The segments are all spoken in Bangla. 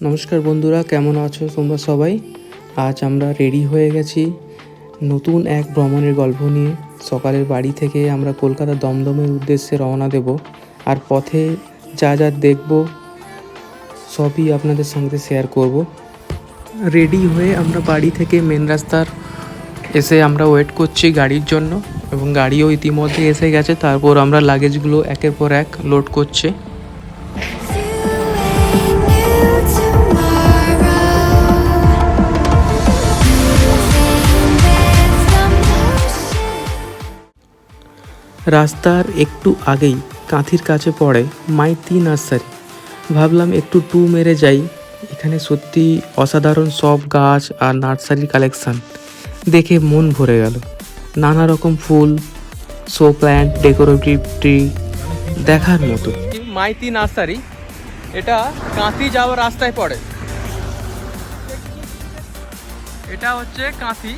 নমস্কার বন্ধুরা, কেমন আছো তোমরা সবাই? আজ আমরা রেডি হয়ে গেছি নতুন এক ভ্রমণের গল্প নিয়ে। সকালের বাড়ি থেকে আমরা কলকাতা দমদমের উদ্দেশ্যে রওনা দেব আর পথে যা যা দেখব সবই আপনাদের সঙ্গে শেয়ার করব। রেডি হয়ে আমরা বাড়ি থেকে মেন রাস্তার এসে আমরা ওয়েট করছি গাড়ির জন্য এবং গাড়িও ইতিমধ্যে এসে গেছে, তারপর আমরা লাগেজগুলো একের পর এক লোড করছে। রাস্তার একটু আগেই কাঁথির কাছে পড়ে মাইতি নার্সারি। ভাবলাম একটু টু মেরে যাই, এখানে সত্যি অসাধারণ সব গাছ আর নার্সারির কালেকশান। দেখে মন ভরে গেল। নানা রকম ফুল শো প্ল্যান্ট ডেকোরেটিভ ট্রি দেখার মতো। মাইতি নার্সারি, এটা কাঁথি যাওয়ার রাস্তায় পড়ে। এটা হচ্ছে কাঁথি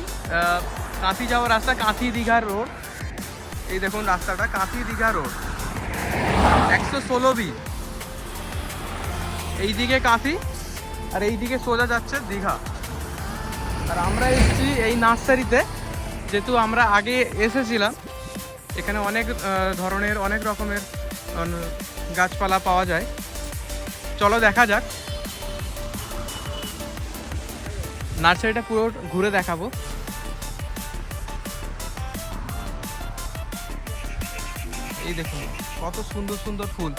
কাঁথি যাওয়ার রাস্তা, কাঁথি দীঘার রোড এই দেখুন রাস্তাটা, কাঁথি দীঘা রোড একশো ষোলো বি এইদিকে কাঁথি আর এইদিকে সোজা যাচ্ছে দীঘা। আর আমরা এসেছি এই নার্সারিতে, যেহেতু আমরা আগে এসেছিলাম, এখানে অনেক ধরনের, অনেক রকমের গাছপালা পাওয়া যায়। চলো দেখা যাক। নার্সারিটা পুরো ঘুরে দেখাবো। এই দেখুন, কত সুন্দর সুন্দর ফুল।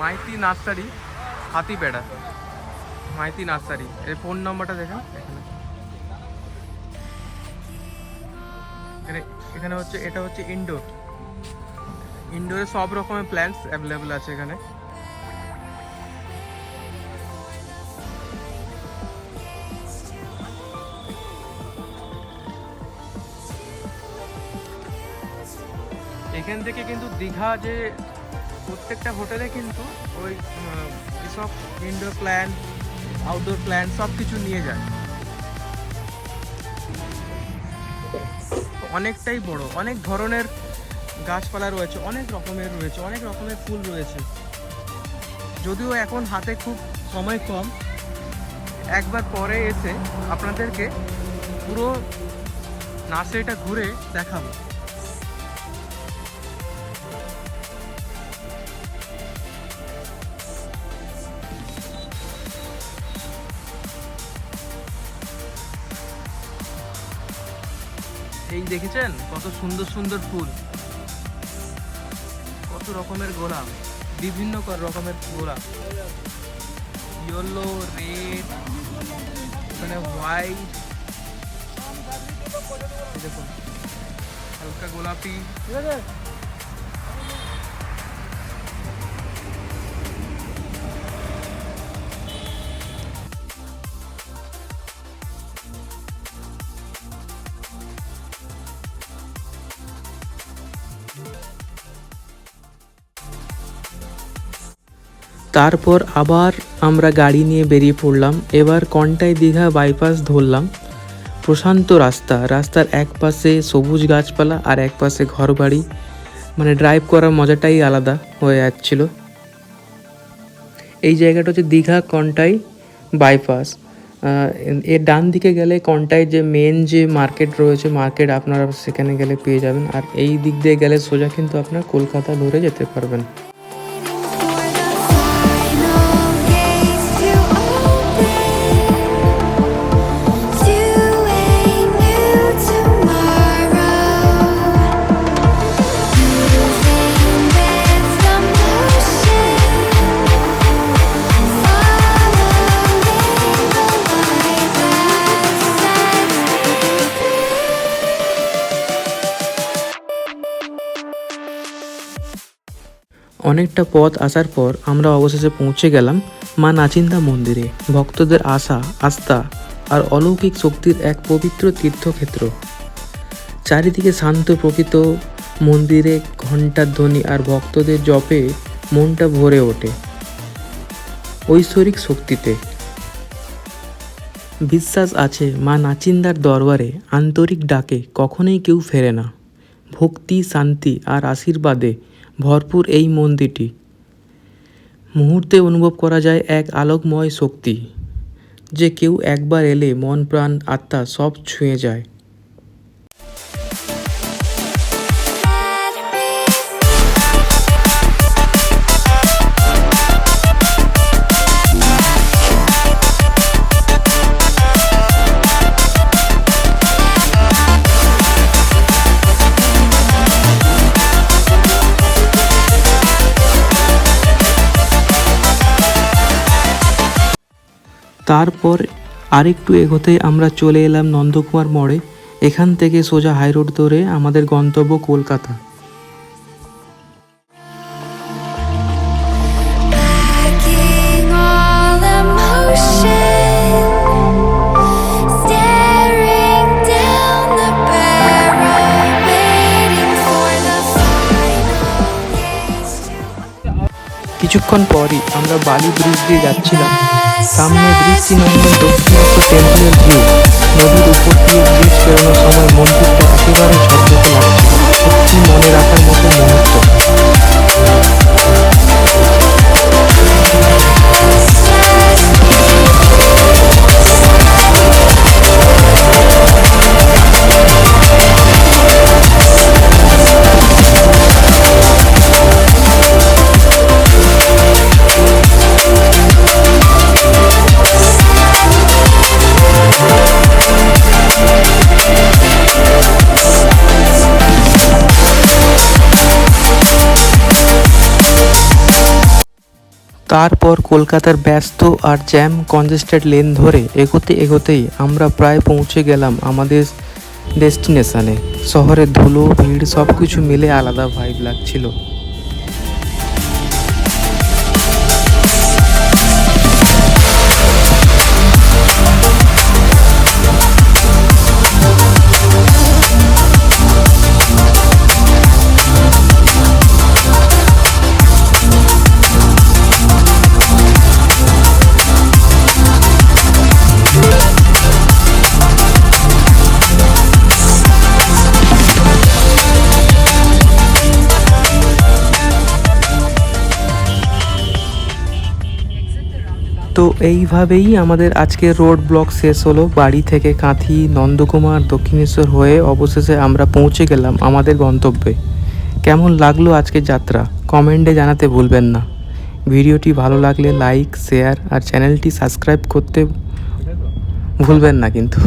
মাইতি নার্সারি হাতিবেড়া মাইতি নার্সারি, এর ফোন নম্বরটা দেখুন। এখানে এখানে এখানে হচ্ছে, এটা হচ্ছে ইনডোর ইনডোরে সব রকমের প্ল্যান্টস অ্যাভেলেবেল আছে এখানে। এখান থেকে কিন্তু দীঘা যে প্রত্যেকটা হোটেলে কিন্তু ওই এসব ইনডোর প্ল্যান্ট আউটডোর প্ল্যান্ট সব কিছু নিয়ে যায়। অনেকটাই বড়, অনেক ধরনের গাছপালা রয়েছে, অনেক রকমের রয়েছে, অনেক রকমের ফুল রয়েছে। যদিও এখন হাতে খুব সময় কম, একবার পরে এসে আপনাদেরকে পুরো নার্সারিটা ঘুরে দেখাবো। এই দেখেছেন? কত সুন্দর সুন্দর ফুল। কত রকমের গোলাপ। বিভিন্ন রকমের গোলাপ। ইয়েলো, রেড মানে হোয়াইট। দেখুন, হালকা গোলাপি। ঠিক আছে? তারপর আবার আমরা গাড়ি নিয়ে বেরিয়ে পড়লাম। এবার কন্টাই দীঘা বাইপাস ধরলাম। প্রশান্ত রাস্তা, রাস্তার এক পাশে সবুজ গাছপালা আর এক পাশে ঘরবাড়ি। মানে ড্রাইভ করার মজাটাই আলাদা হয়ে যাচ্ছিল। এই জায়গাটা হচ্ছে দীঘা কন্টাই বাইপাস। এর ডান দিকে গেলে কন্টাই যে মেন যে মার্কেট রয়েছে মার্কেট আপনারা সেখানে গেলে পেয়ে যাবেন। আর এই দিক দিয়ে গেলে সোজা কিন্তু আপনার কলকাতা ধরে যেতে পারবেন। অনেকটা পথ আসার পর আমরা অবশেষে পৌঁছে গেলাম মা নাচিন্দা মন্দিরে। ভক্তদের আশা, আস্থা আর অলৌকিক শক্তির এক পবিত্র তীর্থক্ষেত্র। চারিদিকে শান্ত প্রকৃত মন্দিরে ঘণ্টার ধ্বনি আর ভক্তদের জপে মনটা ভরে ওঠে। ঐশ্বরিক শক্তিতে। বিশ্বাস আছে মা নাচিন্দার দরবারে আন্তরিক ডাকে কখনোই কেউ ফেরে না। ভক্তি, শান্তি আর আশীর্বাদে ভরপুর এই মন্দিরটি। মুহূর্তে অনুভব করা যায় এক আলোকময় শক্তি, যে কেউ একবার এলে মন প্রাণ আত্মা সব ছুঁয়ে যায়। তারপর আরেকটু এগোতে আমরা চলে এলাম নন্দকুমার মোড়ে। এখান থেকে সোজা হাইরোড ধরে আমাদের গন্তব্য কলকাতা। কিছুক্ষণ পরই আমরা বালি ব্রিজ দিয়ে যাচ্ছিলাম। সামনে দৃষ্টিনন্দন দক্ষিণ টেম্পলের ভিউ নদীর উপর দিয়ে ব্রিজ পেরোনোর সময় মন্দিরটা তারপর কলকাতার ব্যস্ত আর জ্যাম কনজেস্টেড লেন ধরে এগোতে এগোতেই আমরা প্রায় পৌঁছে গেলাম আমাদের ডেস্টিনেশনে। শহরের ধুলো, ভিড় সব কিছু মিলে আলাদা ভাইব লাগছিল। তো এইভাবেই আমাদের আজকের রোড ব্লক শেষ হলো। বাড়ি থেকে কাঁথি, নন্দকুমার, দক্ষিণেশ্বর হয়ে অবশেষে আমরা পৌঁছে গেলাম আমাদের গন্তব্যে। কেমন লাগল আজকের যাত্রা? কমেন্টে জানাতে ভুলবেন না। ভিডিওটি ভালো লাগলে লাইক শেয়ার আর চ্যানেলটি সাবস্ক্রাইব করতে ভুলবেন না কিন্তু।